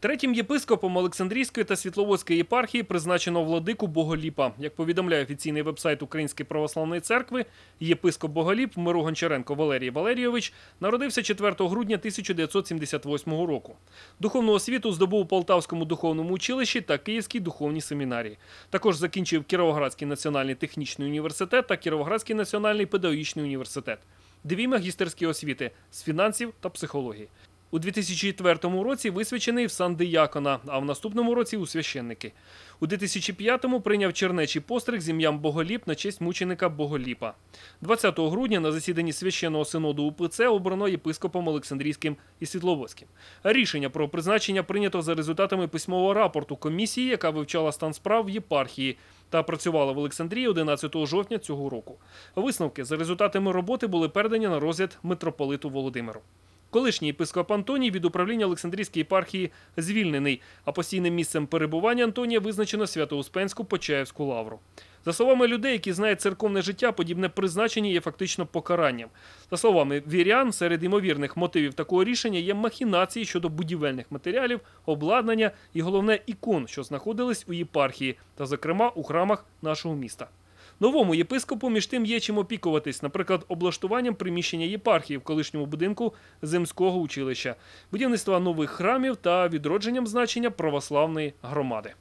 Третім єпископом Олександрійської та Світловодської єпархії призначено владику Боголіпа. Як повідомляє офіційний вебсайт Української православної церкви, єпископ Боголіп миру Гончаренко Валерій Валерійович народився 4 грудня 1978 року. Духовну освіту здобув у Полтавському духовному училищі та Київській духовній семінарії. Також закінчив Кіровоградський національний технічний університет та Кіровоградський національний педагогічний університет. Дві магістерські освіти з фінансів та психології. У 2004 році висвячений в сан диякона, а в наступному році у священники. У 2005-му прийняв чернечий постриг з ім'ям Боголіп на честь мученика Боголіпа. 20 грудня на засіданні священного синоду УПЦ обрано єпископом Олександрійським і Світловодським. Рішення про призначення прийнято за результатами письмового рапорту комісії, яка вивчала стан справ в єпархії та працювала в Олександрії 11 жовтня цього року. Висновки за результатами роботи були передані на розгляд митрополиту Володимиру. Колишній єпископ Антоній від управління Олександрійської єпархії звільнений, а постійним місцем перебування Антонія визначено Свято-Успенську Почаївську лавру. За словами людей, які знають церковне життя, подібне призначення є фактично покаранням. За словами вірян, серед ймовірних мотивів такого рішення є махінації щодо будівельних матеріалів, обладнання і головне ікон, що знаходились у єпархії, та, зокрема, у храмах нашого міста. Новому єпископу між тим є чим опікуватись, наприклад, облаштуванням приміщення єпархії в колишньому будинку земського училища, будівництва нових храмів та відродженням значення православної громади.